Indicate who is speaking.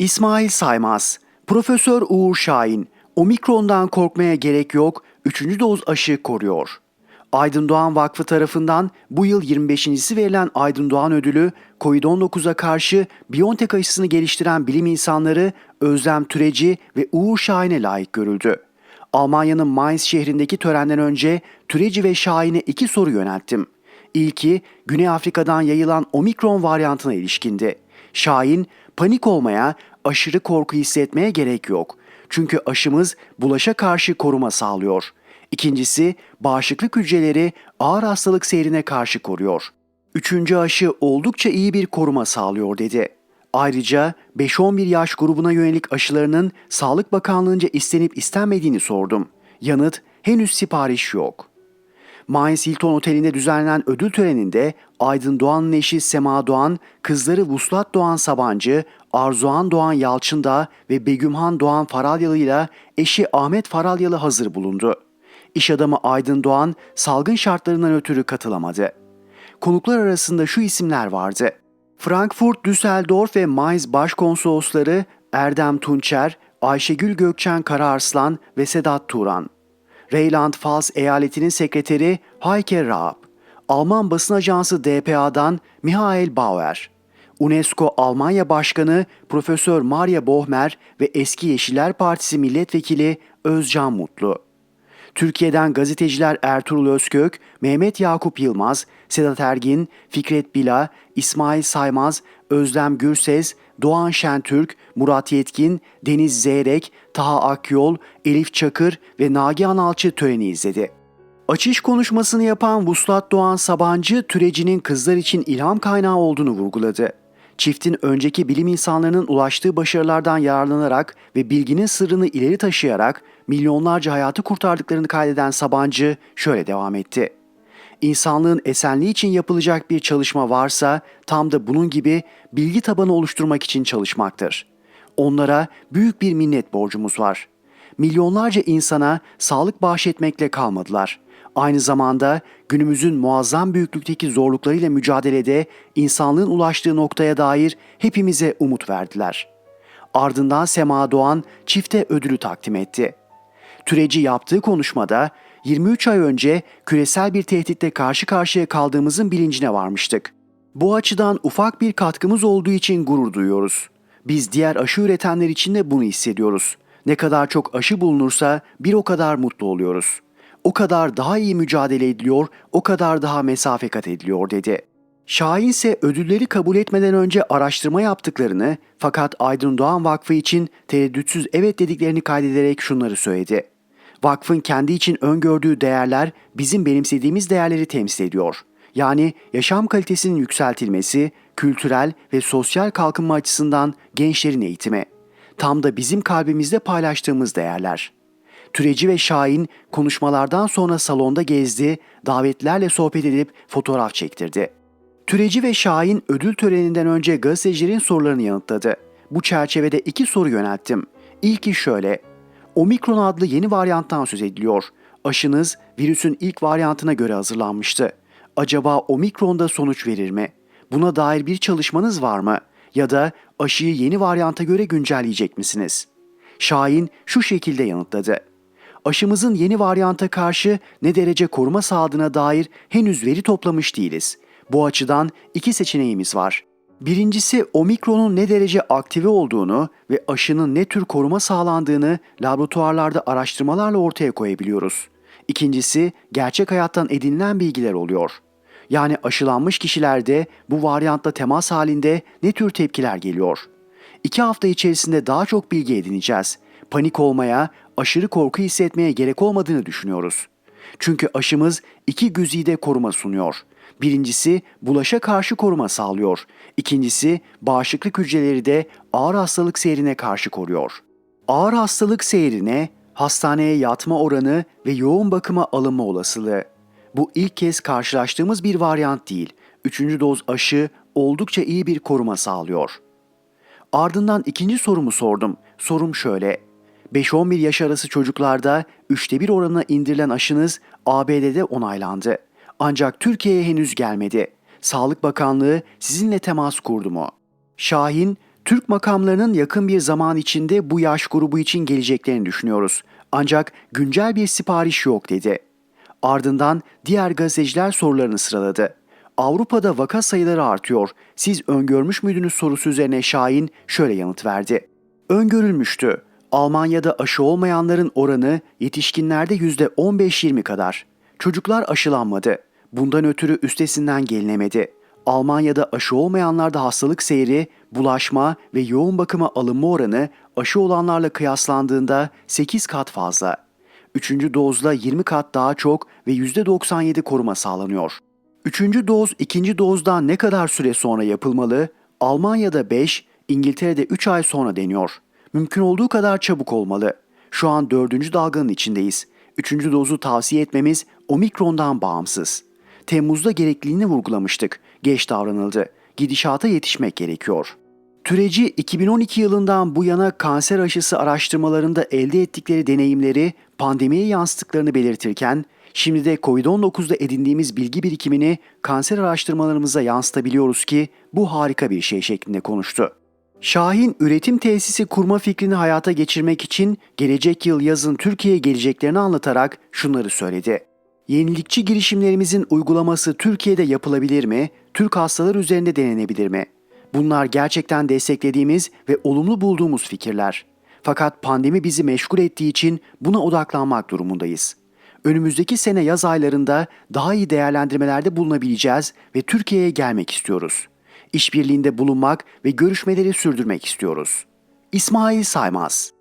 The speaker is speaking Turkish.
Speaker 1: İsmail Saymaz, Profesör Uğur Şahin, omikrondan korkmaya gerek yok, 3. doz aşı koruyor. Aydın Doğan Vakfı tarafından bu yıl 25.si verilen Aydın Doğan Ödülü, COVID-19'a karşı Biontech aşısını geliştiren bilim insanları Özlem Türeci ve Uğur Şahin'e layık görüldü. Almanya'nın Mainz şehrindeki törenden önce Türeci ve Şahin'e iki soru yönelttim. İlki Güney Afrika'dan yayılan omikron varyantına ilişkindi. Şahin, panik olmaya, aşırı korku hissetmeye gerek yok. Çünkü aşımız bulaşa karşı koruma sağlıyor. İkincisi, bağışıklık hücreleri ağır hastalık seyrine karşı koruyor. Üçüncü aşı oldukça iyi bir koruma sağlıyor dedi. Ayrıca 5-11 yaş grubuna yönelik aşılarının Sağlık Bakanlığı'nca istenip istenmediğini sordum. Yanıt henüz sipariş yok. Mainz Hilton Oteli'nde düzenlenen ödül töreninde Aydın Doğan'ın eşi Sema Doğan, kızları Vuslat Doğan Sabancı, Arzuhan Doğan Yalçındağ ve Begümhan Doğan Faralyalı ile eşi Ahmet Faralyalı hazır bulundu. İş adamı Aydın Doğan salgın şartlarından ötürü katılamadı. Konuklar arasında şu isimler vardı. Frankfurt, Düsseldorf ve Mainz başkonsolosları Erdem Tunçer, Ayşegül Gökçen Karaarslan ve Sedat Turan. Rheinland-Pfalz eyaletinin sekreteri Heike Raab, Alman basın ajansı DPA'dan Michael Bauer, UNESCO Almanya Başkanı Profesör Maria Bohmer ve eski Yeşiller Partisi milletvekili Özcan Mutlu. Türkiye'den gazeteciler Ertuğrul Özkök, Mehmet Yakup Yılmaz, Sedat Ergin, Fikret Bila, İsmail Saymaz, Özlem Gürses, Doğan Şentürk, Murat Yetkin, Deniz Zeyrek, Taha Akyol, Elif Çakır ve Nagihan Alçı töreni izledi. Açış konuşmasını yapan Vuslat Doğan Sabancı, Türeci'nin kızlar için ilham kaynağı olduğunu vurguladı. Çiftin önceki bilim insanlarının ulaştığı başarılardan yararlanarak ve bilginin sırrını ileri taşıyarak milyonlarca hayatı kurtardıklarını kaydeden Sabancı şöyle devam etti. İnsanlığın esenliği için yapılacak bir çalışma varsa tam da bunun gibi bilgi tabanı oluşturmak için çalışmaktır. Onlara büyük bir minnet borcumuz var. Milyonlarca insana sağlık bahşetmekle kalmadılar. Aynı zamanda günümüzün muazzam büyüklükteki zorluklarıyla mücadelede insanlığın ulaştığı noktaya dair hepimize umut verdiler. Ardından Sema Doğan çifte ödülü takdim etti. Türeci yaptığı konuşmada 23 ay önce küresel bir tehditle karşı karşıya kaldığımızın bilincine varmıştık. Bu açıdan ufak bir katkımız olduğu için gurur duyuyoruz. Biz diğer aşı üretenler için de bunu hissediyoruz. Ne kadar çok aşı bulunursa bir o kadar mutlu oluyoruz. O kadar daha iyi mücadele ediliyor, o kadar daha mesafe kat ediliyor dedi. Şahin ise ödülleri kabul etmeden önce araştırma yaptıklarını fakat Aydın Doğan Vakfı için tereddütsüz evet dediklerini kaydederek şunları söyledi. Vakfın kendi için öngördüğü değerler bizim benimsediğimiz değerleri temsil ediyor. Yani yaşam kalitesinin yükseltilmesi, kültürel ve sosyal kalkınma açısından gençlerin eğitimi. Tam da bizim kalbimizde paylaştığımız değerler. Türeci ve Şahin konuşmalardan sonra salonda gezdi, davetlerle sohbet edip fotoğraf çektirdi. Türeci ve Şahin ödül töreninden önce gazetecilerin sorularını yanıtladı. Bu çerçevede iki soru yönelttim. İlki şöyle. Omikron adlı yeni varyanttan söz ediliyor. Aşınız virüsün ilk varyantına göre hazırlanmıştı. Acaba omikronda sonuç verir mi? Buna dair bir çalışmanız var mı? Ya da aşıyı yeni varyanta göre güncelleyecek misiniz? Şahin şu şekilde yanıtladı. Aşımızın yeni varyanta karşı ne derece koruma sağladığına dair henüz veri toplamış değiliz. Bu açıdan iki seçeneğimiz var. Birincisi omikronun ne derece aktive olduğunu ve aşının ne tür koruma sağlandığını laboratuvarlarda araştırmalarla ortaya koyabiliyoruz. İkincisi gerçek hayattan edinilen bilgiler oluyor. Yani aşılanmış kişilerde bu varyantla temas halinde ne tür tepkiler geliyor? İki hafta içerisinde daha çok bilgi edineceğiz. Panik olmaya, aşırı korku hissetmeye gerek olmadığını düşünüyoruz. Çünkü aşımız iki güzide koruma sunuyor. Birincisi bulaşa karşı koruma sağlıyor. İkincisi bağışıklık hücreleri de ağır hastalık seyrine karşı koruyor. Ağır hastalık seyrine hastaneye yatma oranı ve yoğun bakıma alınma olasılığı. Bu ilk kez karşılaştığımız bir varyant değil. Üçüncü doz aşı oldukça iyi bir koruma sağlıyor. Ardından ikinci sorumu sordum. Sorum şöyle. 5-11 yaş arası çocuklarda üçte bir oranına indirilen aşınız ABD'de onaylandı. Ancak Türkiye'ye henüz gelmedi. Sağlık Bakanlığı sizinle temas kurdu mu? Şahin, Türk makamlarının yakın bir zaman içinde bu yaş grubu için geleceklerini düşünüyoruz. Ancak güncel bir sipariş yok dedi. Ardından diğer gazeteciler sorularını sıraladı. Avrupa'da vaka sayıları artıyor. Siz öngörmüş müydünüz sorusu üzerine Şahin şöyle yanıt verdi. Öngörülmüştü. Almanya'da aşı olmayanların oranı yetişkinlerde %15-20 kadar. Çocuklar aşılanmadı. Bundan ötürü üstesinden gelinemedi. Almanya'da aşı olmayanlarda hastalık seyri, bulaşma ve yoğun bakıma alınma oranı aşı olanlarla kıyaslandığında 8 kat fazla. Üçüncü dozla 20 kat daha çok ve %97 koruma sağlanıyor. Üçüncü doz ikinci dozdan ne kadar süre sonra yapılmalı? Almanya'da 5, İngiltere'de 3 ay sonra deniyor. Mümkün olduğu kadar çabuk olmalı. Şu an dördüncü dalganın içindeyiz. Üçüncü dozu tavsiye etmemiz omikrondan bağımsız. Temmuz'da gerekliliğini vurgulamıştık. Geç davranıldı. Gidişata yetişmek gerekiyor. Türeci 2012 yılından bu yana kanser aşısı araştırmalarında elde ettikleri deneyimleri pandemiye yansıttıklarını belirtirken, şimdi de COVID-19'da edindiğimiz bilgi birikimini kanser araştırmalarımıza yansıtabiliyoruz ki bu harika bir şey şeklinde konuştu. Şahin üretim tesisi kurma fikrini hayata geçirmek için gelecek yıl yazın Türkiye'ye geleceklerini anlatarak şunları söyledi. Yenilikçi girişimlerimizin uygulaması Türkiye'de yapılabilir mi? Türk hastalar üzerinde denenebilir mi? Bunlar gerçekten desteklediğimiz ve olumlu bulduğumuz fikirler. Fakat pandemi bizi meşgul ettiği için buna odaklanmak durumundayız. Önümüzdeki sene yaz aylarında daha iyi değerlendirmelerde bulunabileceğiz ve Türkiye'ye gelmek istiyoruz. İşbirliğinde bulunmak ve görüşmeleri sürdürmek istiyoruz. İsmail Saymaz